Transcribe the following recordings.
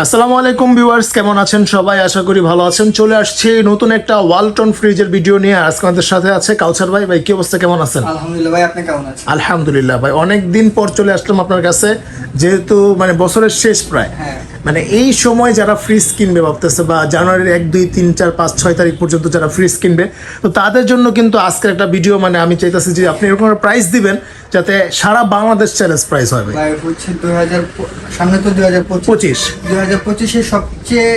আসসালামু আলাইকুম ভিউয়ার্স কেমন আছেন সবাই? আশা করি ভালো আছেন। চলে আসছি নতুন একটা ওয়ালটন ফ্রিজের ভিডিও নিয়ে। আজকে আমাদের সাথে আছে কাউসার ভাই। ভাই কি অবস্থা? কেমন আছেন? আলহামদুলিল্লাহ ভাই আপনি কেমন আছেন? আলহামদুলিল্লাহ ভাই। অনেক দিন পর চলে আসলাম আপনার কাছে যেহেতু মানে বছরের শেষ প্রায়। হ্যাঁ। মানে এই সময় যারা ফ্রিজ কিনবে ভাবতেছে বা জানুয়ারির এক দুই তিন চার পাঁচ ছয় তারিখ পর্যন্ত যারা ফ্রিজ কিনবে তো তাদের জন্য কিন্তু আজকের একটা ভিডিও মানে আমি চাইতেছি যে আপনি এরকম প্রাইস দিবেন যাতে সারা বাংলাদেশ চ্যালেঞ্জ প্রাইস হবে হচ্ছে দুই হাজার সামনে তো দুই হাজার পঁচিশ। দুই হাজার পঁচিশে সবচেয়ে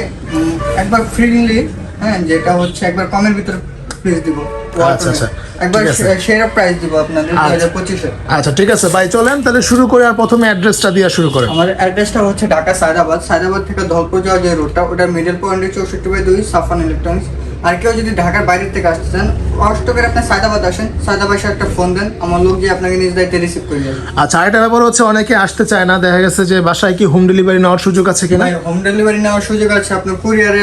একবার ফ্রিলি হ্যাঁ যেটা হচ্ছে একবার কমের ভিতরে প্রাইস দিব। আচ্ছা, আচ্ছা। একবার। সেরা প্রাইস দিব আপনাদের দুই হাজার পঁচিশে। আচ্ছা ঠিক আছে ভাই চলেন তাহলে শুরু করে আর প্রথমে অ্যাড্রেসটা দিয়ে শুরু করেন। আমার অ্যাড্রেসটা হচ্ছে ঢাকা সায়দাবাদ। সায়দাবাদ থেকে ধলপুর যাওয়া যে রোডটা ওটা মিডল পয়েন্টে চৌষট্টি বাই দুই সাফান ইলেকট্রনিক্স আর কেউ যদি ঢাকার বাইরের থেকে আসতে চান কষ্ট করে আপনি সায়দাবাদ আসেন সায়দাবাদ একটা ফোন দেন আমার লোক গিয়ে আপনাকে নিজ দায়িত্বে রিসিভ করে যাবে আচ্ছা আরেকটা ব্যাপার হচ্ছে অনেকে আসতে চায় না দেখা গেছে যে বাসায় কি হোম ডেলিভারি নেওয়ার সুযোগ আছে কিনা? হোম ডেলিভারি নেওয়ার সুযোগ আছে আপনার কুরিয়ারে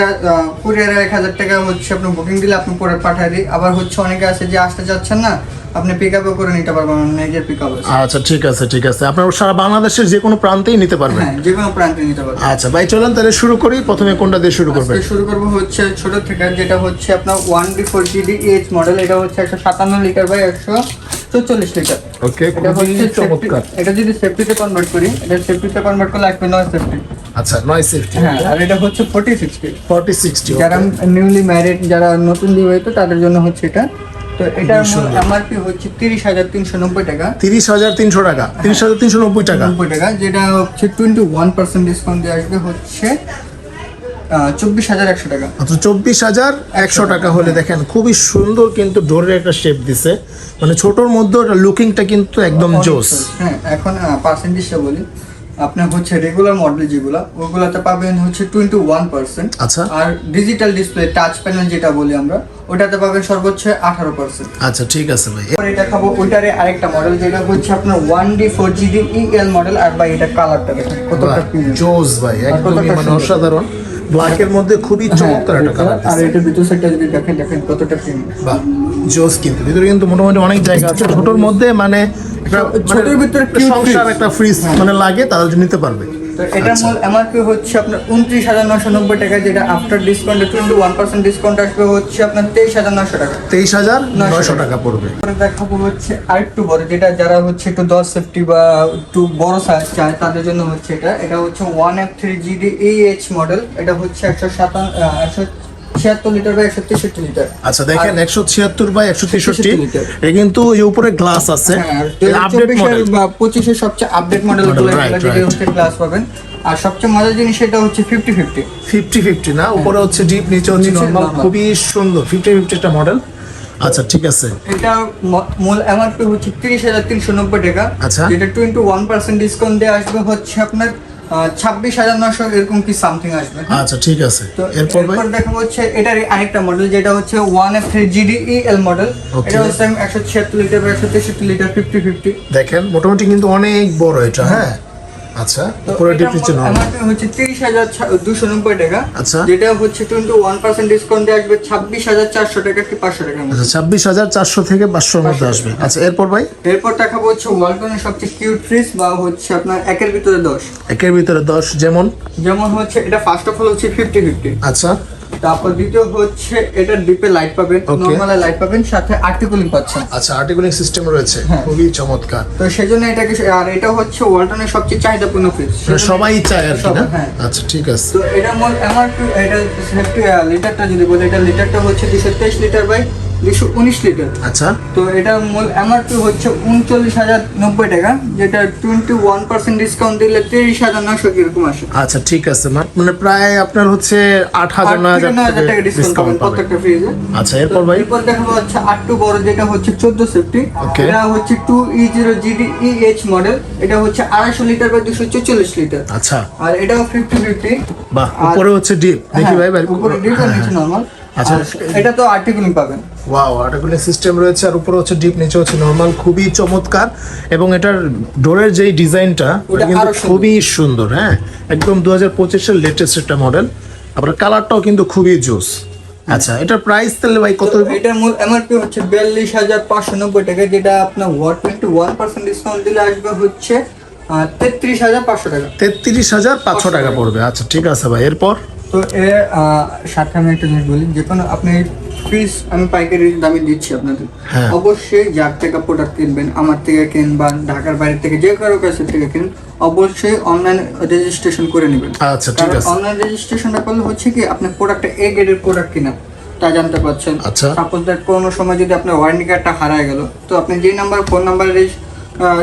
কুরিয়ারে এক হাজার টাকা হচ্ছে আপনি বুকিং দিলে আপনি পরে পাঠিয়ে দিই। আবার হচ্ছে অনেকে আছে যে আসতে চাচ্ছেন না আপনি পিক আপও করে নিতে পারবেন নিজের পিক আপ আচ্ছা ঠিক আছে ঠিক আছে। আপনার সারা বাংলাদেশের যে কোনো প্রান্তেই নিতে পারবেন। হ্যাঁ যে কোনো প্রান্তে নিতে পারবেন। আচ্ছা ভাই চলেন তাহলে শুরু করি। প্রথমে কোনটা দিয়ে শুরু করবেন? শুরু করব হচ্ছে ছোট থেকে যেটা হচ্ছে আপনার one D four GD H model এটা হচ্ছে একশো সাতান্ন লিটার বাই একশো চল্লিশ লিটার ওকে এটা হচ্ছে চমৎকার। এটা যদি সেফটিতে কনভার্ট করি এটা সেফটিতে কনভার্ট করলে আসবে নয় সেফটি আচ্ছা নয় সেফটি হ্যাঁ আর এটা হচ্ছে ফোর্টি সিক্সটি ফর্টি সিক্সটি যারা নিউলি ম্যারিড যারা নতুন বিবাহিত তাদের জন্য হচ্ছে এটা তো এটার এমআরপি হচ্ছে তিরিশ হাজার তিনশো নব্বই টাকা। তিরিশ হাজার তিনশো টাকা। তিরিশ হাজার তিনশো নব্বই টাকা। নব্বই টাকা যেটা হচ্ছে টোয়েন্টি ওয়ান পার্সেন্ট ডিসকাউন্ট দিয়ে আসবে হচ্ছে চব্বিশ হাজার একশো টাকা। চব্বিশ হাজার একশো টাকা হলে দেখেন খুবই সুন্দর কিন্তু ডোরের একটা শেপ দিছে। মানে ছোটোর মধ্যে লুকিংটা কিন্তু একদম জোস। হ্যাঁ এখন পার্সেন্টেজটা বলি। আপনার হচ্ছে রেগুলার মডেল যেগুলো ওগুলাতে পাবেন হচ্ছে টোয়েন্টি ওয়ান পার্সেন্ট আচ্ছা। আর ডিজিটাল ডিসপ্লে টাচ প্যানেল যেটা বলি আমরা ওটাতে পাবেন সর্বোচ্চ আঠারো পার্সেন্ট আচ্ছা ঠিক আছে ভাই। এরপর এটা খাব ওইটারে আরেকটা মডেল যেটা হচ্ছে আপনার one D four GD EL model আর বা এটা কালারটা দেখেন কতটা জোস ভাই একদমই মানে। অসাধারণ। ব্ল্যাকের মধ্যে খুবই চমৎকার একটা কালার আর এটা ভিতর সাইডটা যদি দেখেন দেখেন কতটা প্রিমিয়াম বাহ জোস কিন্তু। ভিতরে কিন্তু মোটামুটি অনেক জায়গা আছে। ছোটোর মধ্যে মানে ছোটোর ভিতরে সংসার একটা ফ্রিজ মানে লাগে তাদের জন্য নিতে পারবে। তো এটার আচ্ছা। মূল এমআরপি হচ্ছে আপনার উনত্রিশ হাজার নশো নব্বই টাকা যেটা আফটার ডিসকাউন্টে টোয়েন্টি ওয়ান পার্সেন্ট ডিসকাউন্ট আসবে হচ্ছে আপনার তেইশ হাজার নশো টাকা। তেইশ হাজার নয়শো টাকা পড়বে। পরে দেখাবো হচ্ছে আরেকটু বড় যেটা যারা হচ্ছে একটু দশ সেফটি বা একটু বড় সাইজ চায় তাদের জন্য হচ্ছে এটা। এটা হচ্ছে one F three GD H model এটা হচ্ছে একশো সাতান্ন একশো ছিয়াত্তর লিটার বা একশো তেষট্টি লিটার। আচ্ছা দেখেন একশো ছিয়াত্তর বাই একশো তেষট্টি এটা কিন্তু ওই উপরে গ্লাস আছে। হ্যাঁ আপডেট মডেল পঁচিশের সবচেয়ে আপডেট মডেল Model, right, যেটা right. হচ্ছে গ্লাস পাবেন। আর সবচেয়ে মজার জিনিস সেটা হচ্ছে ফিফটি ফিফটি ফিফটি ফিফটি না? উপরে হচ্ছে ডিপ নিচে হচ্ছে নর্মাল খুবই সুন্দর। ফিফটি ফিফটি একটা মডেল আচ্ছা ঠিক আছে। এটা মূল এমআরপি হচ্ছে তিরিশ হাজার তিনশো নব্বই টাকা। আচ্ছা। যেটা টোয়েন্টি ওয়ান পার্সেন্ট ডিসকাউন্ট দিয়ে আসবে হচ্ছে আপনার ছাব্বিশ হাজার নশো এরকম কি সামথিং আসবে। আচ্ছা ঠিক আছে। তো এরপর দেখা হচ্ছে এটার আরেকটা মডেল যেটা হচ্ছে one F three GD L model. এটা হচ্ছে একশো ছিয়াত্তর লিটার একশো তেষট্টি লিটার ফিফটি ফিফটি দেখেন মোটামুটি কিন্তু অনেক বড় এটা হ্যাঁ? আচ্ছা উপরে ডিপ নিচে নর্মাল হচ্ছে তিরিশ হাজার দুশো নব্বই টাকা। আচ্ছা। যেটা হচ্ছে টোয়েন্টি ওয়ান পার্সেন্ট ডিসকাউন্ট দিয়ে আসবে ছাব্বিশ হাজার চারশো টাকা কি পাঁচশো টাকা আচ্ছা 26400 থেকে 500 এর মধ্যে আসবে। আচ্ছা এরপর ভাই? এরপর দেখাবো হচ্ছে ওয়ালটনের সবচেয়ে কিউট ফ্রিজ বা হচ্ছে আপনার একের ভিতরে দশ। একের ভিতরে দশ যেমন? যেমন হচ্ছে এটা ফার্স্ট অফ অল হচ্ছে ফিফটি ফিফটি আচ্ছা। তারপর দ্বিতীয় হচ্ছে এটা ডিপে লাইট পাবেন Okay. লাইট পাবেন সাথে আর্টিকুলিং পাচ্ছেন আচ্ছা আর্টিকুলিং সিস্টেম রয়েছে হ্যাঁ। খুবই চমৎকার তো সেই জন্য এটাকে আর এটা হচ্ছে ওয়ালটনের সবচেয়ে চাহিদাপূর্ণ ফ্রিজ মানে সবাই চায় আর কি না হ্যাঁ। আচ্ছা ঠিক আছে তো এটা মোট আমার এটা লিটারটা যদি বলি এটা লিটারটা হচ্ছে দুশো তেইশ লিটার বাই দুশো উনিশ লিটার। আচ্ছা। তো এটা মূল এমআরপি হচ্ছে উনচল্লিশ হাজার নব্বই টাকা যেটা টোয়েন্টি ওয়ান পার্সেন্ট ডিসকাউন্ট দিলে তিরিশ হাজার নশো কীরকম আসে। আচ্ছা ঠিক আছে মানে প্রায় আপনার হচ্ছে আট হাজার নয় হাজার টাকা ডিসকাউন্ট প্রত্যেকটা ফ্রিজে আচ্ছা এরপর ভাই? এরপর দেখাবো হচ্ছে আটটু বড় যেটা হচ্ছে চোদ্দ সেফটি এটা হচ্ছে two E zero GD E H model এটা হচ্ছে আড়াইশো লিটার বা দুশো চল্লিশ লিটার। আচ্ছা। আর এটাও ফিফটি ফিফটি বাহ উপরে হচ্ছে ডিপ দেখি ভাই ভাই। হ্যাঁ, উপরে ডিপ আর নিচে নর্মাল আচ্ছা। এটা তো আর্টিকুলিং পাবেন। ওয়াও আর্টিকুলিং সিস্টেম রয়েছে আর উপরে হচ্ছে ডিপ নিচে হচ্ছে নর্মাল খুবই চমৎকার। এবং এটার ডোরের যেই ডিজাইনটা কিন্তু খুবই সুন্দর হ্যাঁ? একদম দু হাজার পঁচিশের লেটেস্ট একটা মডেল আপনার কালারটাও কিন্তু খুবই জোস আচ্ছা এটার প্রাইস তাহলে ভাই কত তো এটার মূল এমআরপি হচ্ছে বিয়াল্লিশ হাজার পাঁচশো নব্বই টাকা যেটা আপনার টোয়েন্টি ওয়ান পার্সেন্ট ডিসকাউন্ট দিলে আসবে হচ্ছে তেত্রিশ হাজার পাঁচশো টাকা। তেত্রিশ হাজার পাঁচশো টাকা পড়বে। আচ্ছা ঠিক আছে ভাই এরপর? তো এর আহ, সাথে আমি একটা জিনিস বলি যে কোনো আপনি ফিস আমি পাইকারি দামে দিচ্ছি আপনাদের হ্যাঁ। অবশ্যই যার থেকে প্রোডাক্ট কিনবেন আমার থেকে কিনবেন বা ঢাকার বাইরে থেকে যে কারও কাছে থেকে কিনুন অবশ্যই অনলাইন রেজিস্ট্রেশন করে নেবেন আচ্ছা ঠিক কারণ আছে অনলাইন রেজিস্ট্রেশনটা করলে হচ্ছে কি আপনি প্রোডাক্টটা এ গ্রেডের প্রোডাক্ট কিনা তা জানতে পারছেন আচ্ছা। সাপোজ দ্যাট কোনো সময় যদি আপনার ওয়ারেন্টি কার্ডটা হারায় গেল তো আপনি যেই নাম্বার ফোন নাম্বার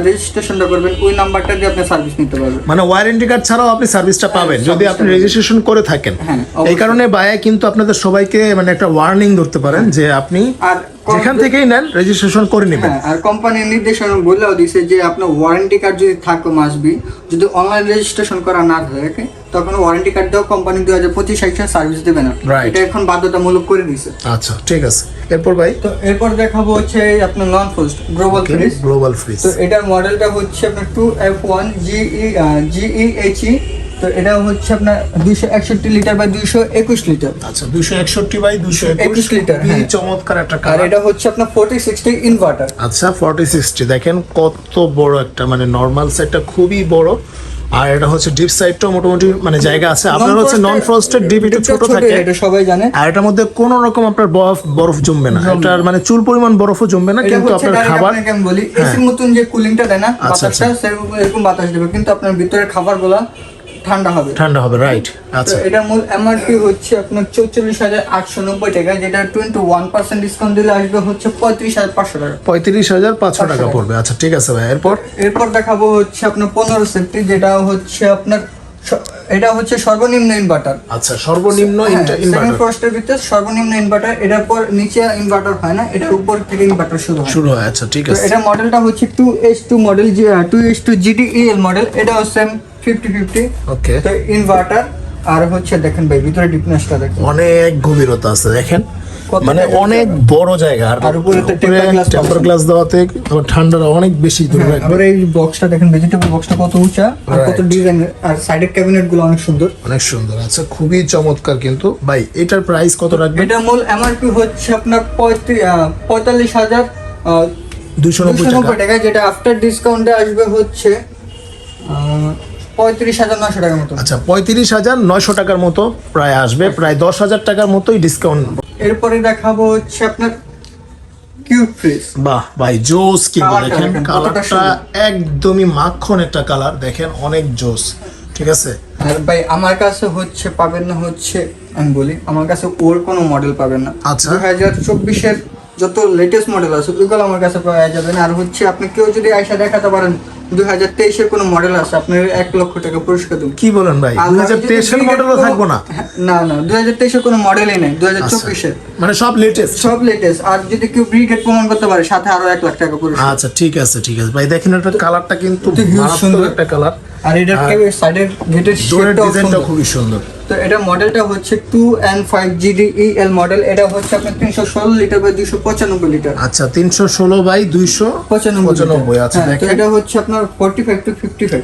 রেজিস্ট্রেশনটা করবেন ওই নাম্বারটা দিয়ে আপনি সার্ভিস নিতে পারবেন। মানে ওয়ারেন্টি কার্ড ছাড়াও আপনি সার্ভিসটা পাবেন যদি আপনি রেজিস্ট্রেশন করে থাকেন। হ্যাঁ, এই কারণে বায়া কিন্তু আপনাদের সবাইকে মানে একটা ওয়ার্নিং ধরতে পারেন যে আপনি আর যেখান থেকেই নেন রেজিস্ট্রেশন করে নেবেন। হ্যাঁ আর কোম্পানির নির্দেশনা বলেও দিছে যে আপনার ওয়ারেন্টি কার্ড যদি থাকে মাসবি যদি অনলাইন রেজিস্ট্রেশন করা না থাকে তখন ওয়ারেন্টি কার্ড দিয়েও কোম্পানি দুই হাজার পঁচিশ সার্ভিস দেবে না। এটা এখন বাধ্যতামূলক করে দিছে। আচ্ছা ঠিক আছে। এরপর ভাই? তো এরপর দেখাবো হচ্ছে আপনার non frost global fridge global fridge তো এটার মডেলটা হচ্ছে আপনার two F one GE GE H E E। তো এটা হচ্ছে আপনার দুইশো একষট্টি লিটার বা দুইশো একুশ লিটার আচ্ছা দুশো একষট্টি বাই দুশো একুশ লিটার, হ্যাঁ। চমৎকার একটা কালার এটা হচ্ছে আপনার ফোর্টি সিক্সটি ইনভার্টার আচ্ছা ফর্টি সিক্সটি দেখেন কত বড় একটা মানে নর্মাল সাইডটা খুবই বড়। আর এটা হচ্ছে ডিপ সাইডটাও মোটামুটি মানে জায়গা আছে। আপনার হচ্ছে নন ফ্রস্টেড ডিপ একটু ছোট থাকে। এটা সবাই জানে। আর এটার মধ্যে কোনো রকম আপনার বরফ বরফ জমবে না। এটার মানে চুল পরিমাণ বরফও জমবে না কিন্তু আপনার খাবার আমি বলি হ্যাঁ। এসির মতন যে কুলিংটা দেয় না আচ্ছা, বাতাসটা সেরকম বাতাস দেবে কিন্তু আপনার ভিতরে খাবারগুলো ঠান্ডা হবে। ঠান্ডা হবে রাইট আচ্ছা। এটার মূল এমআরপি হচ্ছে আপনার চৌচল্লিশ হাজার আটশো নব্বই টাকা যেটা টোয়েন্টি ওয়ান পার্সেন্ট ডিসকাউন্ট দিলে আসবে হচ্ছে পঁয়ত্রিশ হাজার পাঁচশো টাকা। পঁয়ত্রিশ হাজার পাঁচশো টাকা। পড়বে। আচ্ছা ঠিক আছে ভাই এরপর? এরপর দেখাবো হচ্ছে আপনার পনেরো সেফটি যেটা হচ্ছে আপনার এটা হচ্ছে সর্বনিম্ন ইনভার্টার আচ্ছা সর্বনিম্ন ইনভার্টার ফ্রস্টের ভিতরে সর্বনিম্ন ইনভার্টার এটার পর নিচে ইনভার্টার হয় না এটার উপর থেকে ইনভার্টার শুরু হয়। শুরু হয় আচ্ছা ঠিক আছে। এটা মডেলটা হচ্ছে two S two model two S two GDL model এটাও সেম ফিফটি ফিফটি। ওকে তো ইনভার্টার আর হচ্ছে দেখেন ভাই ভিতরে ডিপনেসটা দেখেন। অনেক গভীরতা আছে দেখেন। মানে অনেক বড় জায়গা আর উপরে টেম্পার গ্লাস দেওয়াতে ঠান্ডাটা অনেক বেশি দূরে আবার এই বক্সটা দেখেন ভেজিটেবল বক্সটা কত উঁচা আর কত ডিজাইন আর সাইডের ক্যাবিনেটগুলো অনেক সুন্দর। অনেক সুন্দর আচ্ছা খুবই চমৎকার কিন্তু। ভাই এটার প্রাইস কত রাখবেন? এটা মূল এমআরপি হচ্ছে আপনার পঁয়তাল্লিশ হাজার দুশো নব্বই টাকা। যেটা আফটার ডিসকাউন্টে আসবে হচ্ছে পঁয়ত্রিশ হাজার নশো টাকার মতো। আচ্ছা পঁয়ত্রিশ হাজার নয়শো টাকার মতো প্রায় আসবে প্রায় দশ হাজার টাকার মতোই ডিসকাউন্ট এরপরে দেখাবো হচ্ছে আপনার কিউট ফ্রিজ বাহ ভাই জোস কিন্তু দেখেন, কালারটা একদমই মাখন একটা কালার দেখেন অনেক জোস ঠিক আছে? আর ভাই আমার কাছে হচ্ছে পাবেন না হচ্ছে আমি বলি আমার কাছে ওর কোনো মডেল পাবেন না। আচ্ছা। দু হাজার চব্বিশের যত লেটেস্ট মডেল আছে ওইগুলো আমার কাছে পাওয়া যাবে না। আর হচ্ছে আপনি কেউ যদি আয়সা দেখাতে পারেন দুই হাজার তেইশের কোনো মডেল আছে আপনি এক লক্ষ টাকা পুরস্কার দেবেন। কি বলেন ভাই? দুই হাজার তেইশের মডেলও থাকব না? না না দুই হাজার তেইশের কোনো মডেলই নেই দুই হাজার। চব্বিশের। মানে সব লেটেস্ট সব লেটেস্ট আর যদি কেউ ব্রিগেড প্রমাণ করতে পারে সাথে আরও এক লাখ টাকা পুরস্কার। আচ্ছা ঠিক আছে ঠিক আছে। ভাই দেখেন এটা কালারটা কিন্তু মারাত্মক সুন্দর। একটা কালার আর এটার সাইডের গেটের ডিজাইনটা খুবই সুন্দর। তো এটা মডেলটা হচ্ছে two and five GD model এটা হচ্ছে আপনার তিনশো ষোলো লিটার বা দুশো পঁচানব্বই লিটার আচ্ছা তিনশো ষোলো বাই দুইশো পঁচানব্বই। আচ্ছা হ্যাঁ, এটা হচ্ছে আপনার forty five two fifty five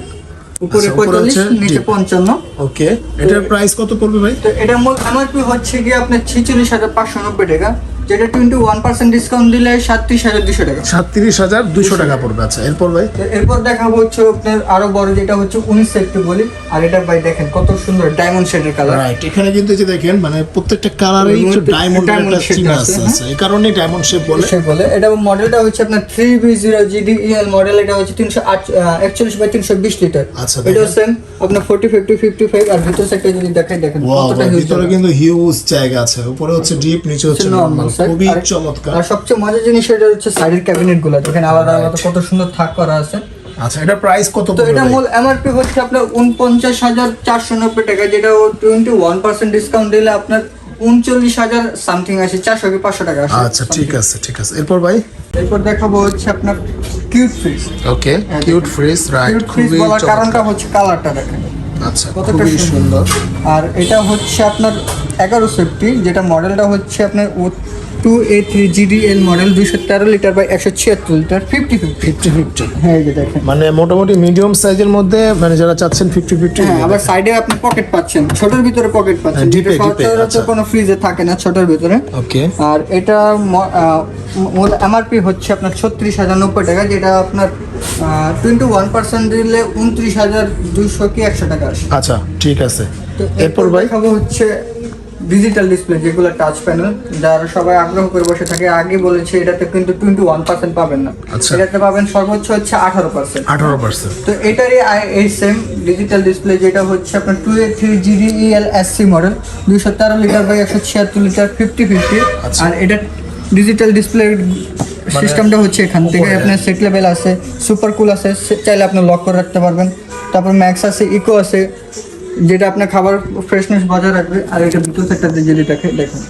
উপরে পঁয়তাল্লিশ নিচে। পঞ্চান্ন। ওকে এটার প্রাইস কত পড়বে ভাই? তো এটা মূল এমআরপি হচ্ছে গিয়ে আপনার ছেচল্লিশ হাজার পাঁচশো নব্বই টাকা। যেটা টোয়েন্টি ওয়ান পার্সেন্ট ডিসকাউন্ট দিলে সাতত্রিশ হাজার দুশো টাকা। সাতত্রিশ হাজার দুশো টাকা পড়বে আচ্ছা এরপর ভাই? এরপর দেখাবো হচ্ছে আপনার আরও বড় যেটা হচ্ছে উনিশ একটু বলি আর এটা ভাই দেখেন কত সুন্দর ডায়মন্ড শেডের কালার রাইট এখানে কিন্তু যে দেখেন মানে প্রত্যেকটা কালারেই একটু ডায়মন্ড একটা চিহ্ন আছে, হ্যাঁ। আছে এই কারণেই ডায়মন্ড শেপ বলে। সে বলে। এটা মডেলটা হচ্ছে আপনার three B zero GDL model এটা হচ্ছে তিনশো আট একচল্লিশ বাই তিনশো বিশ লিটার আচ্ছা, দেখেন। সেম আপনার forty five two fifty five আর ভিতর সাইডটা যদি দেখেন হিউজ ভিতরে কিন্তু হিউজ জায়গা আছে উপরে হচ্ছে ডিপ নিচে হচ্ছে নরমাল খুবই চমৎকার। আর সবচেয়ে মজার জিনিস এটা হচ্ছে সাইডের ক্যাবিনেটগুলো দেখেন আলাদা আলাদা কত সুন্দর থাক করা আছে। আচ্ছা এটা প্রাইস কত তো এটা মূল এমআরপি হচ্ছে আপনার উনপঞ্চাশ হাজার চারশো নব্বই টাকা যেটা টোয়েন্টি ওয়ান পার্সেন্ট ডিসকাউন্ট দিলে আপনার উনচল্লিশ হাজার সামথিং আসে চারশো কি পাঁচশো টাকা আচ্ছা ঠিক আছে ঠিক আছে। এরপর ভাই? এরপর দেখাবো হচ্ছে আপনার cute fridge okay cute fridge right cute fridge খুবই বলার কারণটা হচ্ছে কালারটা দেখেন। আচ্ছা খুবই সুন্দর। সুন্দর। আর এটা হচ্ছে আপনার এগারো সেফটি যেটা মডেলটা হচ্ছে আপনার two A three GDL model দুইশো তেরো লিটার বাই একশো ছিয়াত্তর litre fifty fifty fifty fifty হ্যাঁ এই যে দেখেন। মানে মোটামুটি মিডিয়াম সাইজের মধ্যে মানে যারা চাচ্ছেন ফিফটি ফিফটি হ্যাঁ আবার সাইডে আপনি পকেট পাচ্ছেন ছোটর ভিতরে পকেট পাচ্ছেন। হ্যাঁ, যেটা সচরাচর আচ্ছা। কোনো ফ্রিজে থাকে না ছোটর ভিতরে। ওকে আর এটা মূল এমআরপি হচ্ছে আপনার ছত্রিশ হাজার নব্বই টাকা যেটা আপনার টোয়েন্টি ওয়ান পার্সেন্ট দিলে উনত্রিশ হাজার দুশো কি একশো টাকা আসে। আচ্ছা ঠিক আছে। তো এরপর ভাই? হচ্ছে ডিজিটাল ডিসপ্লে যেগুলো টাচ প্যানেল যারা সবাই আগ্রহ করে বসে থাকে আগে বলেছে এটাতে কিন্তু টোয়েন্টি ওয়ান পার্সেন্ট পাবেন না। আচ্ছা। এটাতে পাবেন সর্বোচ্চ হচ্ছে আঠারো পার্সেন্ট আঠারো পার্সেন্ট তো এটারই আই- এই সেম ডিজিটাল ডিসপ্লে যেটা হচ্ছে আপনার two A three GD EL S C model দুইশো তেরো লিটার বাই একশো ছিয়াত্তর লিটার ফিফটি ফিফটি। আর এটা ডিজিটাল ডিসপ্লে সিস্টেমটা হচ্ছে এখান থেকে আপনার সেট লেভেল আছে সুপার কুল আছে চাইলে আপনি লক করে রাখতে পারবেন। তারপর ম্যাক্স আছে ইকো আছে যেটা আপনার খাবার ফ্রেশনেস বজায় রাখবে আর এটা ভিতর একটা যেটাকে দেখুন।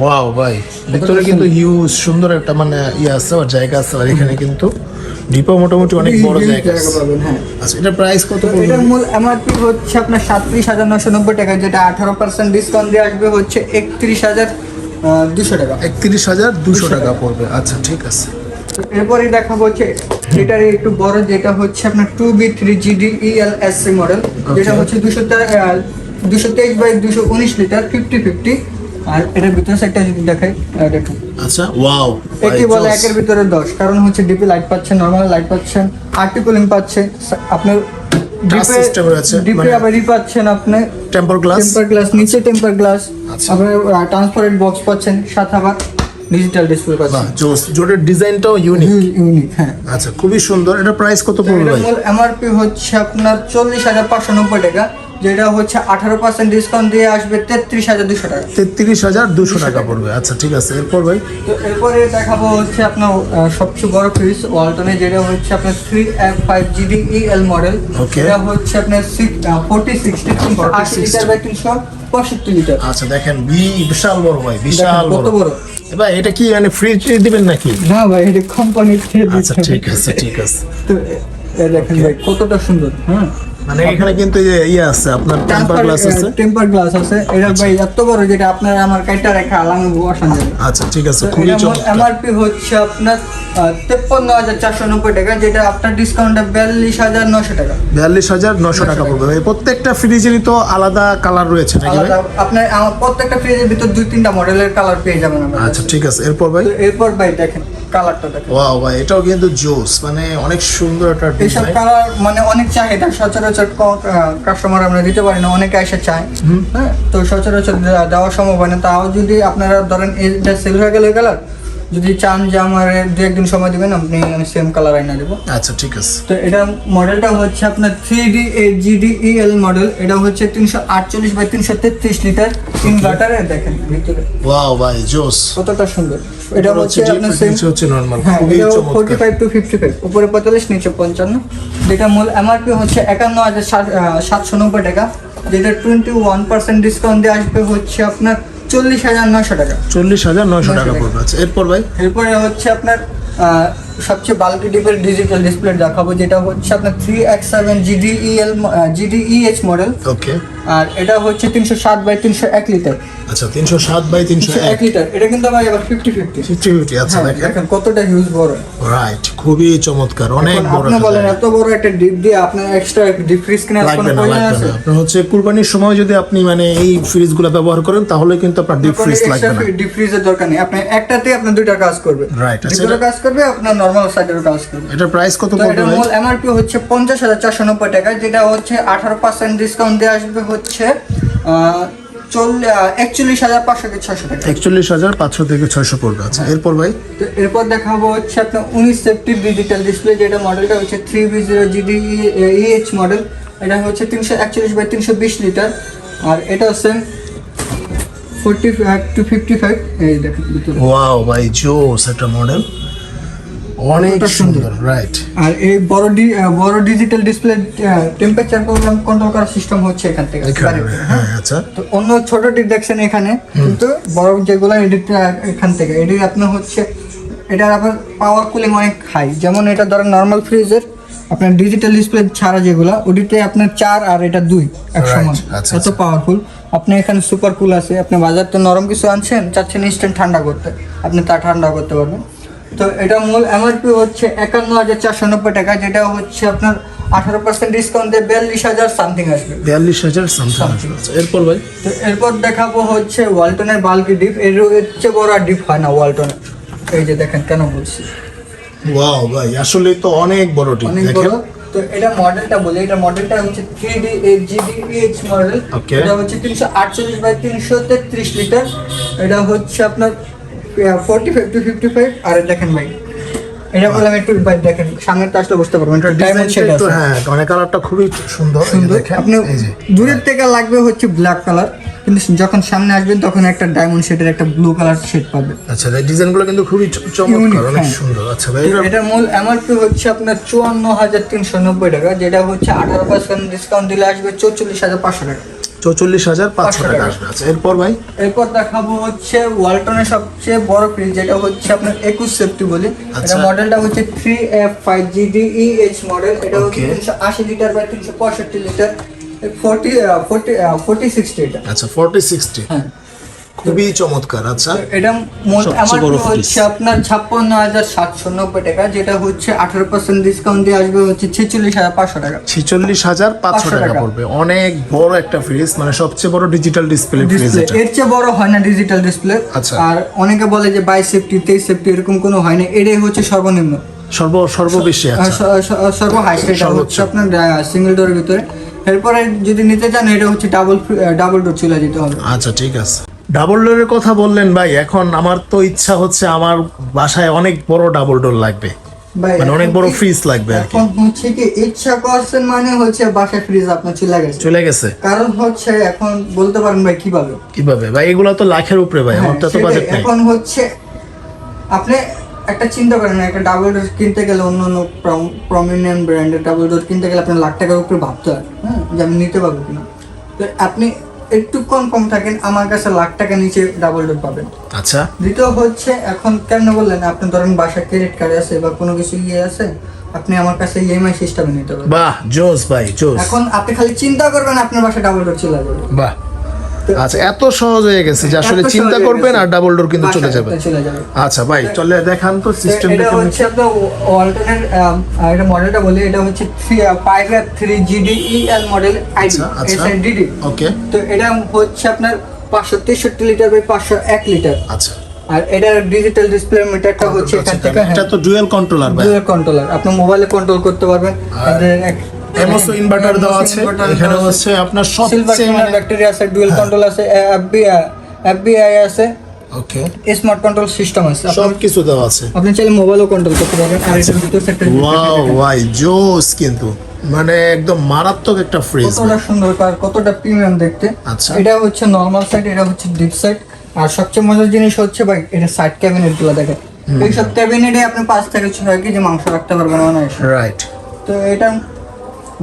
ওয়াও ভাই ভিতরে কিন্তু হিউজ সুন্দর একটা মানে ইয়ে আছে আর জায়গা আছে আর এখানে কিন্তু ডিপো মোটামুটি অনেক বড় জায়গা আছে। পাবেন হ্যাঁ। আচ্ছা এটা প্রাইস কত পড়বে? এটার মূল এমআরপি হচ্ছে আপনার সাতত্রিশ হাজার নশো নব্বই টাকা যেটা আঠারো পার্সেন্ট ডিসকাউন্ট দিয়ে আসবে হচ্ছে একত্রিশ হাজার দুশো টাকা। একত্রিশ হাজার দুশো টাকা। পড়বে। আচ্ছা ঠিক আছে। তো এরপরে দেখাবো হচ্ছে এটার একটু বড় যেটা হচ্ছে আপনার two B three GD EL S C model যেটা হচ্ছে দুশো দুশো তেইশ বাই দুশো উনিশ লিটার ফিফটি ফিফটি আর এটার ভিতরে একটা যদি দেখাই আচ্ছা ওয়াও বলে একের ভিতরে দশ কারণ হচ্ছে ডিপি লাইট পাচ্ছেন নর্মাল লাইট পাচ্ছেন আরটি কুলিং সা- আপনার ডিপে মানে- আবার ই পাচ্ছেন আপনি। টেম্পার গ্লাস টেম্পার গ্লাস নিচে টেম্পার গ্লাস আচ্ছা। আপনার ট্রান্সপারেন্ট বক্স পাচ্ছেন সাত আবার। ডিজিটাল ডিসপ্লে বাহ পাচ্ছেন জোস। জোটের ডিজাইনটাও ইউনিক ইউনিক হ্যাঁ। আচ্ছা খুবই সুন্দর। এটা প্রাইস কত পড়বে এমআরপি হচ্ছে আপনার চল্লিশ হাজার পাঁচশো নব্বই টাকা। যেটা হচ্ছে আঠারো পার্সেন্ট ডিসকাউন্ট দিয়ে আসবে তেত্রিশ হাজার দুশো টাকা। তেত্রিশ হাজার দুশো টাকা পড়বে। আচ্ছা ঠিক আছে। এরপর ভাই? তো এরপরে দেখাবো হচ্ছে আপনার সবচেয়ে বড় ফ্রিজ ওয়ালটনে যেটা হচ্ছে আপনার three F five GD EL model. এটা হচ্ছে আপনার ফোর্টি সিক্সটি আশি লিটার বাই তিনশো পঁয়ষট্টি লিটার। আচ্ছা দেখেন বিশাল বড় ভাই বিশাল কত বড়। এবার এটা কি মানে ফ্রি দিবেন নাকি? না ভাই এটা কোম্পানির আচ্ছা ঠিক আছে ঠিক আছে। তো দেখেন ভাই কতটা সুন্দর হ্যাঁ? মানে এখানে কিন্তু এই যে ইয়ে আছে আপনার টেম্পার গ্লাস আছে। টেম্পার গ্লাস আছে। এটা ভাই এত বড় যেটা আপনার আমার কাইটা রেখা আলামে বসান যাবে আচ্ছা ঠিক আছে খুবই চমৎকার। এমআরপি হচ্ছে আপনার তেপ্পান্ন হাজার চারশো নব্বই টাকা যেটা আপনার ডিসকাউন্টে বিয়াল্লিশ হাজার নশো টাকা। বিয়াল্লিশ হাজার নশো টাকা পড়বে। ভাই প্রত্যেকটা ফ্রিজেরই তো আলাদা কালার রয়েছে নাকি ভাই? আপনার প্রত্যেকটা ফ্রিজের ভিতর দুই তিনটা মডেলের কালার পেয়ে যাবেন আচ্ছা ঠিক আছে। এরপর ভাই? এরপর ভাই দেখেন। কালারটা দেখেন। ওয়াও ভাই এটাও কিন্তু জোস মানে অনেক সুন্দর একটা এইসব কালার মানে অনেক চাহিদা সচরাচর কাস্টমার আমরা দিতে পারি না অনেকে এসে চায়। হ্যাঁ তো সচরাচর দেওয়া সম্ভব হয় না। তাও যদি আপনারা ধরেন এটা সেল হয়ে গেলে কালার যদি চান যে আমার দু একদিন সময় দিবেন আপনি আমি সেম কালার আইনা দেবো। আচ্ছা ঠিক আছে। তো এটা মডেলটা হচ্ছে আপনার three D eight GD EL model এটা হচ্ছে তিনশো আটচল্লিশ বাই তিনশো তেত্রিশ লিটার ইনভার্টারের দেখেন ভিতরে। ওয়াও ভাই জোস। কতটা সুন্দর। এটা হচ্ছে আপনার সেম হচ্ছে নরমাল হ্যাঁ খুবই ফোর্টি চমৎকার। ফাইভ টু ফিফটি ফাইভ উপরে পঁয়তাল্লিশ নিচে পঞ্চান্ন। যেটা মূল এমআরপি হচ্ছে একান্ন হাজার সাতশো নব্বই টাকা। যেটা টোয়েন্টি ওয়ান পার্সেন্ট ডিসকাউন্ট দিয়ে আসবে হচ্ছে আপনার চল্লিশ হাজার নয়শো টাকা। চল্লিশ হাজার নয়শো টাকা। পড়বে। আচ্ছা এরপর ভাই? এরপরে হচ্ছে আপনার সবচেয়ে বাল্কি ডিপের ডিজিটাল ডিসপ্লে দেখাবো যেটা হচ্ছে আপনার three X seven GDEL GDEH model okay আর এটা হচ্ছে তিনশো সাত বাই তিনশো এক লিটার আচ্ছা তিনশো সাত বাই তিনশো এক। লিটার এটা কিন্তু আমার এবার ফিফটি ফিফটি ফিফটি ফিফটি আচ্ছা দেখেন। দেখেন কতটা হিউজ বড়। রাইট খুবই চমৎকার অনেক বড় আপনি বলেন এত বড় একটা ডিপ দিয়ে আপনার এক্সট্রা ডিপ ফ্রিজ কিনে কোনো প্রয়োজন আছে? আপনার হচ্ছে কুরবানির সময় যদি আপনি মানে এই ফ্রিজগুলো ব্যবহার করেন তাহলে কিন্তু আপনার ডিপ ফ্রিজ লাগবে না। ডিপ ফ্রিজের দরকার নেই। আপনি একটাতে আপনি দুইটা কাজ করবে। Right, আচ্ছা, কাজ করবে আপনার নর্মাল সাইডের কাজ করবে। এটার প্রাইস কত পড়বে এটা মূল এমআরপি হচ্ছে পঞ্চাশ হাজার চারশো নব্বই টাকা যেটা হচ্ছে আঠারো পার্সেন্ট ডিসকাউন্ট দিয়ে আসবে হচ্ছে চল্লিশ একচল্লিশ হাজার পাঁচশো থেকে ছশো টাকা। একচল্লিশ হাজার পাঁচশো থেকে ছয়শো পড়বে। আচ্ছা এরপর ভাই? তো এরপর দেখাবো হচ্ছে আপনার উনিশ সেফটি ডিজিটাল ডিসপ্লে যেটা মডেলটা হচ্ছে three B zero GD EH model এটা হচ্ছে তিনশো একচল্লিশ বাই তিনশো বিশ লিটার। আর এটাও same forty five two fifty five এই দেখেন ওয়াও ভাই জোস একটা মডেল অনেক সুন্দর। রাইট আর এই বড় ডি বড় ডিজিটাল ডিসপ্লে টেম্পারেচার কন্ট্রোল করার সিস্টেম হচ্ছে এখান থেকে থেকে, হ্যাঁ? আচ্ছা। তো অন্য ছোট টিপ দেখছেন এখানে কিন্তু বড় যেগুলো এডিট এখান থেকে এটি আপনার হচ্ছে এটার আবার পাওয়ার কুলিং অনেক হাই যেমন এটা ধরেন নর্মাল ফ্রিজের আপনার ডিজিটাল ডিসপ্লে ছাড়া যেগুলো ওটিতে আপনার চার আর এটা দুই এক সমান। আচ্ছা, এত আচ্ছা। পাওয়ারফুল আপনি এখানে সুপার কুল আছে আপনি বাজার তো নরম কিছু আনছেন চাচ্ছেন ইনস্ট্যান্ট ঠান্ডা করতে আপনি তা ঠান্ডা করতে পারবেন। তো এটা মূল এমআরপি হচ্ছে একান্ন হাজার চারশো নব্বই টাকা যেটা হচ্ছে আপনার আঠারো পার্সেন্ট ডিসকাউন্ট দিয়ে বিয়াল্লিশ হাজার সামথিং আসবে। বিয়াল্লিশ হাজার সামথিং আচ্ছা এরপর ভাই? তো এরপর দেখাবো হচ্ছে ওয়ালটনের বাল্কি ডিপ এর চেয়ে বড় ডিপ হয় না ওয়ালটনের এই যে দেখেন কেন বলছি। ওয়াও ভাই আসলে তো অনেক বড় টিপ অনেক বড়। তো এটা মডেলটা বলি এটা মডেলটা হচ্ছে three D eight GB H model এটা হচ্ছে তিনশো আটচল্লিশ বাই তিনশো তেত্রিশ লিটার এটা হচ্ছে আপনার forty five two fifty five আর দেখেন ভাই। এটা বললাম একটু ভাই দেখেন সামনের টাচটা বুঝতে পারবেন এটা ডায়মন্ড শেড আছে। হ্যাঁ মানে কালারটা খুবই সুন্দর সুন্দর। আপনি দূরের থেকে লাগবে হচ্ছে ব্ল্যাক কালার কিন্তু যখন সামনে আসবেন তখন একটা ডায়মন্ড শেডের একটা ব্লু কালার শেড পাবে। আচ্ছা এই ডিজাইনগুলো কিন্তু খুবই চমৎকার অনেক হ্যাঁ। সুন্দর। আচ্ছা ভাই এটার মূল এমআরপি হচ্ছে আপনার চুয়ান্ন হাজার তিনশো নব্বই টাকা যেটা হচ্ছে আঠারো পার্সেন্ট ডিসকাউন্ট দিলে আসবে চৌচল্লিশ হাজার পাঁচশো টাকা। চৌচল্লিশ হাজার পাঁচশো টাকা। আসবে। আচ্ছা এরপর ভাই? এরপর দেখাবো হচ্ছে ওয়ালটনের সবচেয়ে বড় ফ্রিজ যেটা হচ্ছে আপনার একুশ সেফটি বলি। আচ্ছা। এটা মডেলটা হচ্ছে three F five GD H model এটা হচ্ছে তিনশো আশি লিটার বা তিনশো পঁয়ষট্টি litre forty forty forty sixty এটা। আচ্ছা ফোরটি সিক্সটি হ্যাঁ। খুবই চমৎকার আচ্ছা। এটা মোট আমার হচ্ছে আপনার ছাপ্পান্ন হাজার সাতশো নব্বই টাকা যেটা হচ্ছে আঠারো পার্সেন্ট ডিসকাউন্ট দিয়ে আসবে হচ্ছে ছেচল্লিশ হাজার পাঁচশো টাকা। ছিচল্লিশ হাজার পাঁচশো টাকা। পড়বে। অনেক বড় একটা ফ্রিজ মানে সবচেয়ে বড় ডিজিটাল ডিসপ্লে ফ্রিজ এর চেয়ে বড় হয় না ডিজিটাল ডিসপ্লে আচ্ছা। আর অনেকে বলে যে বাইশ সেফটি তেইশ সেফটি এরকম কোনো হয় না। এটাই হচ্ছে সর্বনিম্ন। সর্ব সর্ববেশি আচ্ছা। সর্ব হাই হচ্ছে আপনার সিঙ্গেল ডোরের ভিতরে। এরপরে যদি নিতে চান এটা হচ্ছে ডাবল ডাবল ডোর চলে যেতে হবে। আচ্ছা ঠিক আছে। ডাবল ডোরের কথা বললেন ভাই এখন আমার তো ইচ্ছা হচ্ছে আমার বাসায় অনেক বড় ডাবল ডোর লাগবে। ভাই, মানে অনেক বড় ফ্রিজ লাগবে আর কি। এখন হচ্ছে কি ইচ্ছা করছেন মানে হচ্ছে বাসায় ফ্রিজ আপনার চলে গেছে। চলে গেছে। কারণ হচ্ছে এখন বলতে পারেন ভাই কীভাবে? কীভাবে? ভাই এগুলো তো লাখের উপরে ভাই আমার তো হ্যাঁ, বাজেট নাই। এখন হচ্ছে আপনি একটা চিন্তা করেন একটা ডাবল ডোর কিনতে গেলে অন্য অন্য প্রমিনেন্ট ব্র্যান্ডের ডাবল ডোর কিনতে গেলে আপনার লাখ টাকার উপরে ভাবতে হয়। হ্যাঁ যে আমি নিতে পারব কিনা। তো আপনি একটু কম কম থাকেন আমার কাছে লাখ টাকা নিচে ডাবল ডোর পাবেন। আচ্ছা। দ্বিতীয় হচ্ছে এখন কেন বললেন আপনি ধরেন বাসা ক্রেডিট কার্ড আছে বা কোনো কিছু ইয়ে আছে আপনি আমার কাছে ইএমআই সিস্টেমে নিতে পারবেন। বাহ জোস ভাই জোস। এখন আপনি খালি চিন্তা করবেন আপনার বাসা ডাবল ডোর চলে যাবে। বাহ। আচ্ছা এত সহজ হয়ে গেছে যে আসলে চিন্তা করবেন আর ডাবল ডোর কিন্তু চলে যাবে। আচ্ছা ভাই চলে দেখান তো সিস্টেম এটা হচ্ছে আপনার অল্টারনেট এটা মডেলটা বলি এটা হচ্ছে five F three GD EL model ID. DD okay তো এটা হচ্ছে আপনার পাঁচশো তেষট্টি লিটার বাই পাঁচশো এক লিটার আচ্ছা। আর এটা ডিজিটাল ডিসপ্লে মিটারটা হচ্ছে এখান থেকে। হ্যাঁ, এটা তো ডুয়েল কন্ট্রোলার ভাই। ডুয়াল কন্ট্রোলার আপনি মোবাইলে কন্ট্রোল করতে পারবেন। এমএসও ইনভার্টার দেওয়া আছে। এখানে হচ্ছে আপনার সিলভার সবচেয়ে মানে ব্যাকটেরিয়া আছে ডুয়াল কন্ট্রোল আছে এফবিআই এফবিআই আছে ওকে স্মার্ট কন্ট্রোল সিস্টেম আছে। সব কিছু দেওয়া আছে। আপনি চাইলে মোবাইলও কন্ট্রোল করতে পারবেন আর এটার ভিতর একটা ওয়াও ভাই জোস কিন্তু। মানে একদম মারাত্মক একটা ফ্রিজ কতটা সুন্দর আর কতটা প্রিমিয়াম দেখতে। আচ্ছা। এটা হচ্ছে নর্মাল সাইড এটা হচ্ছে ডিপ সাইড আর সবচেয়ে মজার জিনিস হচ্ছে ভাই এটা সাইড ক্যাবিনেটগুলো দেখেন। এইসব ক্যাবিনেটে আপনি পাঁচ থেকে ছয় কেজি মাংস রাখতে পারবেন অনায়াসে। রাইট তো এটা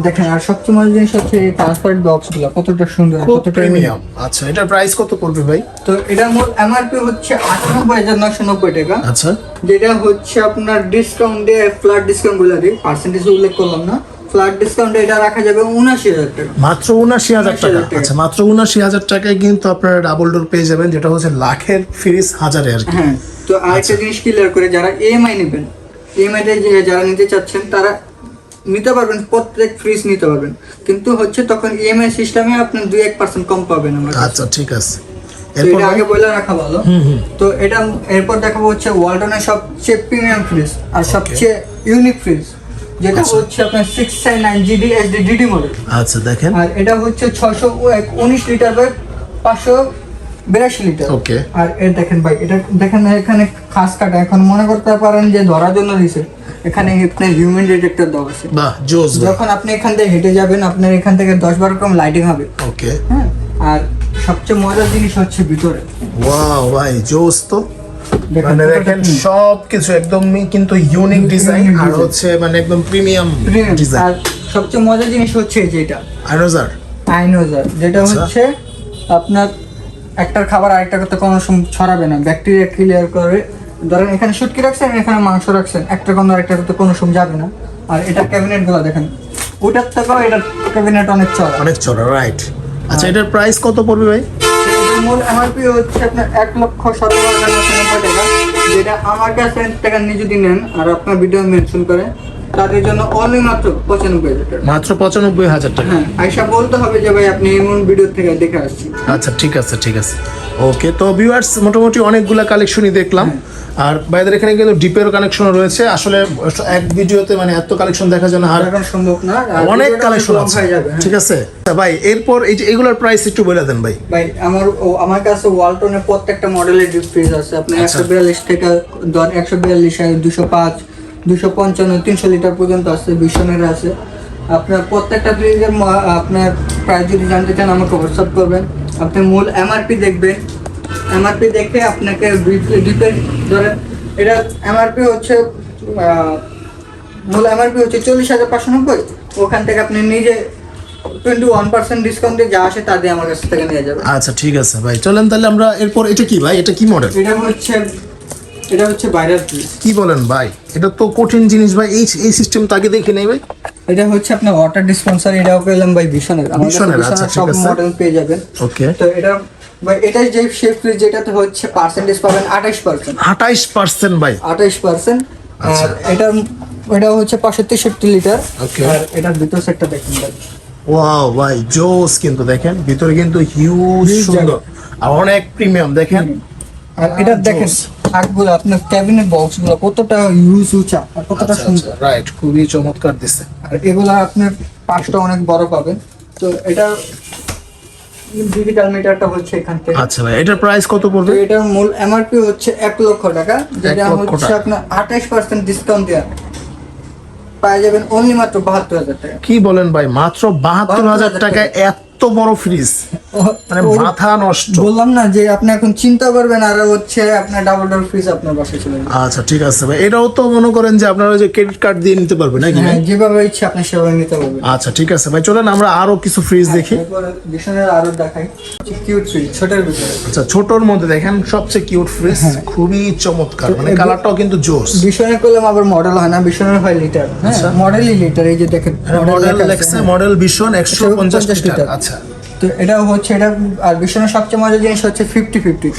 দেখেন আর সবচেয়ে মজার জিনিস হচ্ছে এই ট্রান্সপারেন্ট বক্সগুলো কতটা সুন্দর কতটা প্রিমিয়াম আচ্ছা এটার প্রাইস কত পড়বে ভাই? তো এটার মূল এমআরপি হচ্ছে আটানব্বই হাজার নশো নব্বই টাকা। আচ্ছা। যেটা হচ্ছে আপনার ডিসকাউন্ট দিয়ে ফ্ল্যাট ডিসকাউন্ট বলে দিই পার্সেন্টেজ উল্লেখ করলাম না। ফ্ল্যাট ডিসকাউন্টে এটা রাখা যাবে উনাশি হাজার টাকা। মাত্র উনাশি হাজার টাকা 79,000 টাকা। আচ্ছা মাত্র উনাশি হাজার টাকায় কিন্তু আপনারা ডাবল ডোর পেয়ে যাবেন যেটা হচ্ছে লাখের ফ্রিজ হাজারে আর কি। হ্যাঁ তো আরেকটা জিনিস ক্লিয়ার করে যারা ইএমআই নেবেন ইএমআই তে যে যারা নিতে চাচ্ছেন তারা নিতে পারবেন প্রত্যেক ফ্রিজ নিতে পারবেন। কিন্তু হচ্ছে তখন ইএমআই সিস্টেমে আপনি দুই এক পার্সেন্ট কম পাবেন আমার আচ্ছা ঠিক আছে। এটা আগে বলে রাখা ভালো। তো এটা এরপর দেখাবো হচ্ছে ওয়ালটনের সবচেয়ে প্রিমিয়াম ফ্রিজ আর সবচেয়ে ইউনিক ফ্রিজ যেটা আচ্ছা। হচ্ছে আপনার সিক্স সাই nine GD SD DD model আচ্ছা দেখেন। আর এটা হচ্ছে ছশো উনিশ লিটার বাই পাঁচশো বিরাশি লিটার ওকে আর এর দেখেন ভাই এটা দেখেন এখানে খাস কাটা। এখন মনে করতে পারেন যে ধরার জন্য দিছে। এখানে আপনার হিউম্যান ডিটেক্টর দেওয়া আছে। বাহ জোস যখন আপনি এখান থেকে হেঁটে যাবেন আপনার এখান থেকে দশ বারো রকম লাইটিং হবে। ওকে। হ্যাঁ আর সবচেয়ে মজার জিনিস হচ্ছে ভিতরে। ওয়াও ভাই জোস তো। মানে দেখেন সব কিছু একদমই কিন্তু ইউনিক ডিজাইন আর হচ্ছে মানে একদম প্রিমিয়াম। ডিজাইন আর সবচেয়ে মজার জিনিস হচ্ছে যেটা আইনোজার আইনোজার যেটা আচ্ছা। হচ্ছে আপনার একটার খাবার আরেকটা করতে কোনো সময় ছড়াবে না। ব্যাকটেরিয়া ক্লিয়ার করে ধরেন এখানে শুটকি রাখছেন এখানে মাংস রাখছেন। একটা কোনো আরেকটা করতে কোনো সময় যাবে না। আর এটা ক্যাবিনেটগুলো দেখেন ওটার থেকেও এটার ক্যাবিনেট অনেক চড়া। অনেক চড়া রাইট আচ্ছা এটার প্রাইস কত পড়বে ভাই? মূল এমআরপি হচ্ছে আপনার এক লক্ষ সতেরো হাজার নশো নব্বই টাকা। যেটা আমার কাছে টাকা নিয়ে যদি নেন আর আপনার ভিডিও মেনশন করে তাদের জন্য অনলি মাত্র পঁচানব্বই হাজার টাকা। মাত্র পঁচানব্বই হাজার টাকা। হ্যাঁ আইসা বলতে হবে যে ভাই আপনি এমন ভিডিও থেকে দেখে আসছি আচ্ছা ঠিক আছে ঠিক আছে। ওকে তো ভিউয়ার্স মোটামুটি অনেকগুলা কালেকশনই দেখলাম। আর বাইদের এখানে কিন্তু ডিপের কানেকশন রয়েছে। আসলে এক ভিডিওতে মানে এত কালেকশন দেখা যায় না আর এখন সম্ভব না। অনেক কালেকশন আছে। হয়ে যাবে। ঠিক আছে? ভাই এরপর এই যে এগুলোর প্রাইস একটু বলে দেন ভাই। ভাই আমার আমার কাছে ওয়ালটনের প্রত্যেকটা মডেলের ডিপ ফ্রিজ আছে। আপনি আচ্ছা। একশো বিয়াল্লিশ থেকে ধর একশো বিয়াল্লিশ দুশো পাঁচ দুশো পঞ্চান্ন তিনশো লিটার পর্যন্ত আছে বিশনের আছে। আপনার প্রত্যেকটা ফ্রিজের আপনার প্রাইস যদি জানতে চান আমাকে হোয়াটসঅ্যাপ করবেন। আপনি মূল এমআরপি দেখবেন। এমআরপি দেখে আপনাকে ডিপের ধরেন এটা এমআরপি হচ্ছে মূল এমআরপি হচ্ছে চল্লিশ হাজার পাঁচশো নব্বই। ওখান থেকে আপনি নিজে টোয়েন্টি ওয়ান পার্সেন্ট ডিসকাউন্ট দিয়ে যা আসে তা দিয়ে আমার কাছ থেকে নিয়ে যাবেন। আচ্ছা ঠিক আছে ভাই। চলেন তাহলে আমরা এরপর এটা কি ভাই? এটা কি মডেল এটা হচ্ছে এটা হচ্ছে ভাইরাল কি বলেন ভাই? এটা তো কঠিন জিনিস ভাই। এই এই সিস্টেম তাকে দেখে নেই ভাই। এটা হচ্ছে আপনার ওয়াটার ডিসপেন্সার এটাও পেলাম ভাই ভীষণের ভীষণের, আচ্ছা, সব মডেল পেয়ে যাবেন। ওকে তো এটা ভাই এটা যে শেপ ফ্রিজ যেটাতে হচ্ছে পার্সেন্টেজ পাবেন আঠাশ পার্সেন্ট আঠাইশ পার্সেন্ট ভাই। আঠাশ পার্সেন্ট আচ্ছা। আর এটা এটা হচ্ছে পাঁচশো তেষট্টি লিটার ওকে আর এটার ভিতর সেটটা দেখুন ভাই। ওয়াও ভাই জোস কিন্তু দেখেন। ভিতরে কিন্তু হিউজ সুন্দর। আর অনেক প্রিমিয়াম দেখেন। আর এটা দেখেন থাকগুলো আপনার ক্যাবিনেট বক্সগুলো কতটা ইউজ উঁচা আর আচ্ছা, কতটা সুন্দর রাইট খুবই চমৎকার দিচ্ছে আর এগুলো আপনার পাঁচটা অনেক বড় পাবেন। তো এটা ডিজিটাল মিটারটা হচ্ছে এখান থেকে। আচ্ছা ভাই এটার প্রাইস কত পড়বে? এটার মূল এমআরপি হচ্ছে এক লক্ষ টাকা যেটা হচ্ছে আপনার আঠাশ পার্সেন্ট ডিসকাউন্ট দেওয়া পাওয়া যাবেন অনলি মাত্র বাহাত্তর হাজার টাকা। কি বলেন ভাই মাত্র বাহাত্তর হাজার টাকায় এত বড় ফ্রিজ মানে মাথা নষ্ট। বললাম না যে আপনি এখন চিন্তা করবেন আর হচ্ছে আপনার ডাবল ডোর ফ্রিজ আপনার বাসায় চলে যাবে। আচ্ছা ঠিক আছে ভাই। এটাও তো মনে করেন যে আপনারা যে ক্রেডিট কার্ড দিয়ে নিতে পারবেন নাকি হ্যাঁ, যেভাবে ইচ্ছে আপনি সেভাবে নিতে পারবেন। আচ্ছা ঠিক আছে ভাই। চলেন আমরা আরও কিছু ফ্রিজ দেখি। এরপরে বিছানার আরও দেখাই। কিউট ফ্রিজ ছোটের ভিতরে। আচ্ছা ছোটর মধ্যে দেখেন সবচেয়ে কিউট ফ্রিজ খুবই চমৎকার। মানে কালারটাও কিন্তু জোস। বিছানার করলাম আবার মডেল হয় না বিছানার হয় লিটার হ্যাঁ আচ্ছা। মডেলই লিটার এই যে দেখেন মডেল লেখা আছে, লেক্সে হ্যাঁ। মডেল পঞ্চাশ 150 লিটার লিটার। আচ্ছা। তো এটা হচ্ছে এটা আর বিছানার সবচেয়ে মজার জিনিস হচ্ছে ফিফটি ফিফটি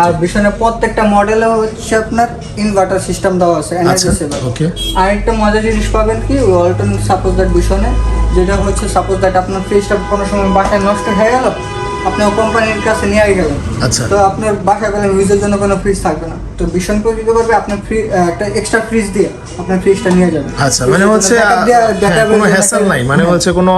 আর বিছানার প্রত্যেকটা মডেলে হচ্ছে আপনার ইনভার্টার সিস্টেম দেওয়া আছে এনার্জি সেভার ওকে আরেকটা মজার জিনিস পাবেন কি অল্টন সাপোজ দ্যাট বিছনে যেটা হচ্ছে সাপোজ দ্যাট আপনার ফ্রিজটা কোনো সময় বাসায় নষ্ট হয়ে গেল আপনি কোম্পানির কাছে নিয়ে গেলেন। আচ্ছা। তো আপনার বাসা গেলে ইউজের জন্য কোনো ফ্রিজ থাকবে না। তো ভীষণ করে দিতে পারবে আপনার ফ্রি একটা এক্সট্রা ফ্রিজ দিয়ে আপনার ফ্রিজটা নিয়ে যাবেন আচ্ছা মানে হচ্ছে হ্যাঁ, কোনো হ্যাসল নাই মানে। হচ্ছে কোনো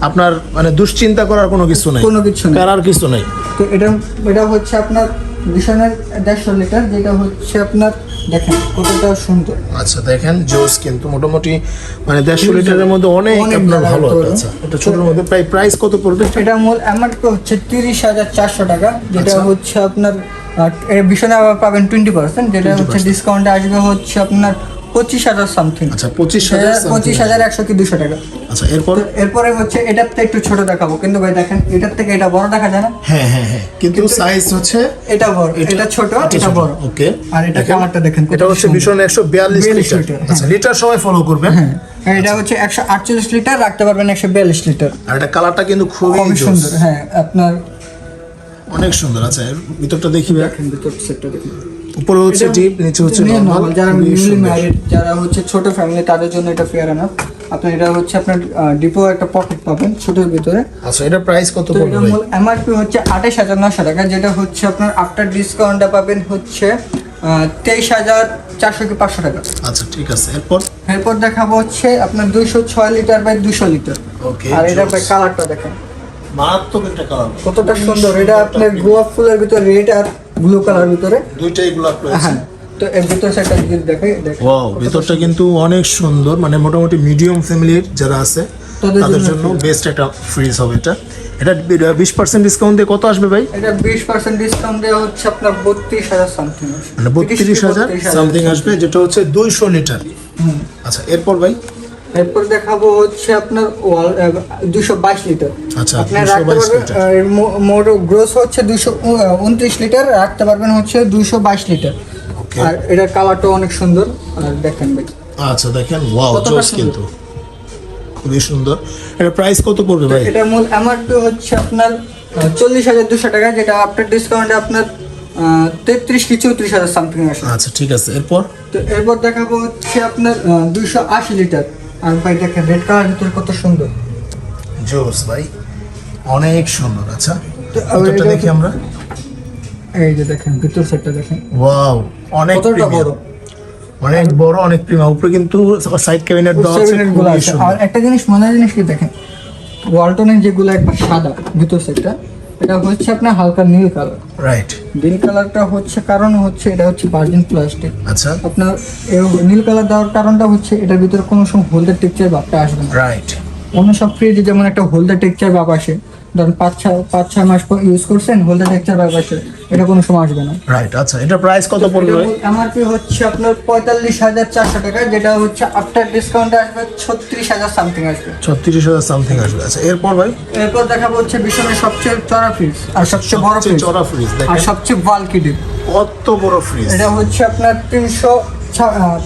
আপনার মানে দুশ্চিন্তা করার কোনো কিছু নাই। কোনো কিছু নাই। করার কিছু নাই। তো এটা এটা হচ্ছে আপনার ভীষণের দেড়শো লিটার যেটা হচ্ছে আপনার দেখেন কতটা সুন্দর। আচ্ছা দেখেন জোস কিন্তু মোটামুটি মানে দেড়শো লিটারের মধ্যে অনেক আপনার ভালো আচ্ছা এটা ছোটোর মধ্যে প্রায় প্রাইস কত পড়বে? এটা মূল অ্যামাউন্টটা হচ্ছে তিরিশ হাজার চারশো টাকা যেটা আচ্ছা। হচ্ছে আপনার আবার পাবেন টোয়েন্টি পার্সেন্ট যেটা হচ্ছে ডিসকাউন্টে আসবে হচ্ছে আপনার পঁচিশ হাজার সামথিং আচ্ছা পঁচিশ হাজার পঁচিশ হাজার একশো কি দুশো টাকা। আচ্ছা এরপর? এরপরে হচ্ছে এটার থেকে একটু ছোট দেখাবো। কিন্তু ভাই দেখেন এটার থেকে এটা বড় দেখা যায় না? হ্যাঁ হ্যাঁ হ্যাঁ। কিন্তু সাইজ হচ্ছে এটা বড় এটা ছোট এটা বড়। ওকে আর এটা কালারটা দেখেন এটা হচ্ছে ভীষণ একশো বিয়াল্লিশ লিটার। আচ্ছা লিটার সবাই ফলো করবেন। হ্যাঁ এটা হচ্ছে একশো আটচল্লিশ লিটার রাখতে পারবেন একশো বিয়াল্লিশ লিটার। আর এটা কালারটা কিন্তু খুবই সুন্দর হ্যাঁ আপনার অনেক সুন্দর আচ্ছা ভিতরটা দেখি। ভিতর সেটটা দেখুন। উপরে হচ্ছে ডিপ নিচে হচ্ছে নরমাল যারা নিউলি ম্যারিড যারা হচ্ছে ছোট ফ্যামিলি তাদের জন্য এটা ফেয়ার না আপনার এটা হচ্ছে আপনার ডিপো একটা পকেট পাবেন ছোটোর ভিতরে। আচ্ছা এটা প্রাইস কত পড়বে? এমআরপি হচ্ছে আঠাশ হাজার নশো টাকা যেটা হচ্ছে আপনার আফটার ডিসকাউন্টটা পাবেন হচ্ছে তেইশ হাজার চারশো কি পাঁচশো টাকা। আচ্ছা ঠিক আছে। এরপর? এরপর দেখাবো হচ্ছে আপনার দুইশো ছয় লিটার বাই দুশো লিটার ওকে আর এটা বাই কালারটা দেখেন। মারাত্মক একটা কালার কতটা সুন্দর এটা আপনার গোলাপ ফুলের ভিতরে রেড আর ব্লু কালার ভিতরে? দুইটাই গোলাপ রয়েছে। হ্যাঁ তো এর ভিতরে সেটা যদি দেখে দেখেন ওয়াও ভিতরটা কিন্তু অনেক সুন্দর মানে মোটামুটি মিডিয়াম ফ্যামিলির যারা আছে তাদের জন্য বেস্ট একটা ফ্রিজ হবে এটা। এটা বিশ পার্সেন্ট ডিসকাউন্ট দিয়ে কত আসবে ভাই? এটা বিশ পার্সেন্ট ডিসকাউন্ট দেওয়া হচ্ছে আপনার বত্রিশ হাজার সামথিং মানে বত্রিশ হাজার সামথিং আসবে যেটা হচ্ছে দুইশো লিটার। আচ্ছা এরপর ভাই? এরপর দেখাবো হচ্ছে আপনার ওয়াল দুশো বাইশ লিটার। আচ্ছা, আপনার রাখতে পারবেন মোট গ্রোস হচ্ছে দুশো উনত্রিশ লিটার রাখতে পারবেন হচ্ছে দুশো বাইশ লিটার। আর এটার কালারটা অনেক সুন্দর আর দেখেন ভাই। আচ্ছা দেখেন ওয়াও জোস কিন্তু। খুবই সুন্দর। এটা প্রাইস কত পড়বে ভাই? এটার মূল এমআরপি হচ্ছে আপনার চল্লিশ হাজার দুশো টাকা যেটা আফটার ডিসকাউন্টে আপনার তেত্রিশ কি চৌত্রিশ হাজার সামথিং আসে। আচ্ছা ঠিক আছে এরপর? তো এরপর দেখাবো হচ্ছে আপনার দুইশো আশি লিটার। আর ভাই দেখেন রেড কালার ভিতরে কত সুন্দর। জোস ভাই অনেক সুন্দর আচ্ছা। ভিতরটা দেখি আমরা। এই যে দেখেন ভিতর সেটটা দেখেন। ওয়াও অনেক বড়? অনেক বড় অনেক প্রিমিয়াম। উপরে কিন্তু সাইড ক্যাবিনেট দেওয়া আছে আর একটা জিনিস মজার জিনিস কি দেখেন ওয়ালটনের যেগুলো একবার সাদা ভিতর সেটটা এটা হচ্ছে আপনার হালকা নীল কালার। রাইট নীল কালারটা হচ্ছে কারণ হচ্ছে এটা হচ্ছে ভার্জিন প্লাস্টিক আচ্ছা। আপনার এই নীল কালার দেওয়ার কারণটা হচ্ছে এটার ভিতরে কোনো সময় হলদার টেক্সচার ভাবটা আসবে না। রাইট অন্য সব ফ্রিজে যেমন একটা হলদার টেক্সচার ভাব আসে ধরেন পাঁচ ছয় পাঁচ ছয় মাস পর ইউজ করছেন এটা কোনো সময় আসবে না। রাইট আচ্ছা এটা প্রাইস কত ভাই এমআরপি হচ্ছে আপনার পঁয়তাল্লিশ হাজার চারশো টাকা যেটা হচ্ছে আফটার ডিসকাউন্ট আসবে ছত্রিশ হাজার সামথিং আসবে। ছত্রিশ হাজার সামথিং আসবে আচ্ছা এরপর ভাই? এরপর দেখাবো হচ্ছে বিশ্বের সবচেয়ে চড়া ফ্রিজ আর সবচেয়ে বড় ফ্রিজ চড়া ফ্রিজ আর সবচেয়ে বাল্কি ডিপ কত বড় ফ্রিজ এটা হচ্ছে আপনার তিনশো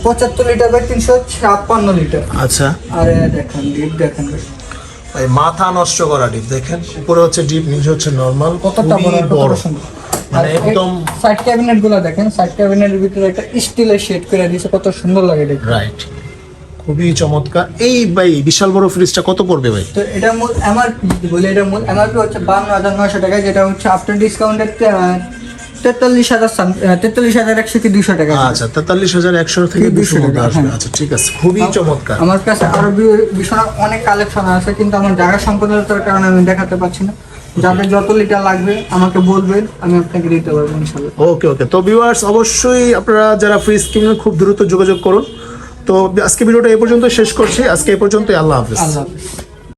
পঁচাত্তর লিটার বাই তিনশো ছাপ্পান্ন লিটার আচ্ছা। আর দেখেন ডিপ দেখেন। ভাই মাথা নষ্ট করা ডিপ দেখেন? উপরে হচ্ছে ডিপ নিচে হচ্ছে নরমাল। কতটা বড় বড়। মানে একদম সাইড ক্যাবিনেটগুলো দেখেন সাইড ক্যাবিনেটের ভিতরে একটা স্টিলের শেড করে দিয়েছে কত সুন্দর লাগে দেখতে। রাইট খুবই চমৎকার। এই ভাই বিশাল বড় ফ্রিজটা কত পড়বে ভাই? তো এটা মূল এমআরপি বলে এটা মূল এমআরপি হচ্ছে বান্ন হাজার নয়শো টাকা যেটা হচ্ছে আফটার ডিসকাউন্টের তেতাল্লিশ হাজার তেতাল্লিশ হাজার একশো কি দুশো টাকা আচ্ছা তেতাল্লিশ হাজার একশো থেকে দুশো টাকা, আসবে। হ্যাঁ। আচ্ছা ঠিক আছে। খুবই চমৎকার। আমার কাছে আরও বি- ভীষণ অনেক কালেকশন আছে কিন্তু আমার জায়গা সম্পূর্ণতার কারণে আমি দেখাতে পারছি না। যাদের যত লিটার লাগবে আমাকে বলবেন আমি আপনাকে দিতে পারব ইনশাল্লাহ ওকে ওকে তো ভিউয়ার্স অবশ্যই আপনারা যারা ফ্রিজ কিনবেন খুব দ্রুত যোগাযোগ করুন। তো আজকে ভিডিওটা এই পর্যন্ত শেষ করছি। আজকে এই পর্যন্ত আল্লাহ হাফিজ। আল্লাহ হাফিজ।